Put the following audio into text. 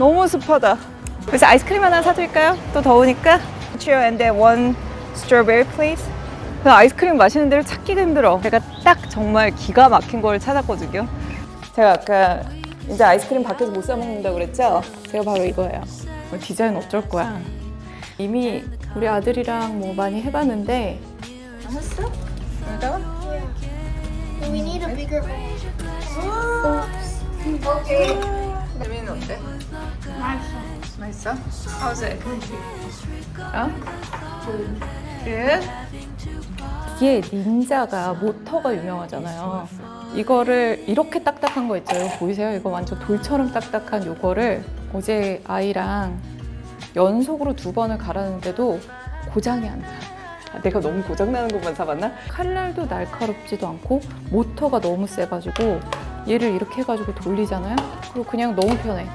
너무 습하다. 그래서 아이스크림 하나 사드릴까요? 또 더우니까. Cheer and one strawberry please. 그 아이스크림 마시는 데를 찾기가 힘들어. 제가 딱 정말 기가 막힌 걸 찾았거든요. 제가 아까 이제 아이스크림 밖에서 못 사 먹는다고 그랬죠? 제가 바로 이거예요. 어, 디자인 어쩔 거야? 이미 우리 아들이랑 뭐 많이 해봤는데 했어? 여기다가? We need a bigger 어때? 맛있어? How's it? 어? Good. 이게 닌자가 모터가 유명하잖아요. 이거를 이렇게 딱딱한 거 있죠? 이거 보이세요? 이거 완전 돌처럼 딱딱한 요거를 어제 아이랑 연속으로 두 번을 갈았는데도 고장이 안 나. 아, 내가 너무 고장나는 것만 사봤나? 칼날도 날카롭지도 않고 모터가 너무 세가지고 얘를 이렇게 해가지고 돌리잖아요? 그리고 그냥 너무 편해.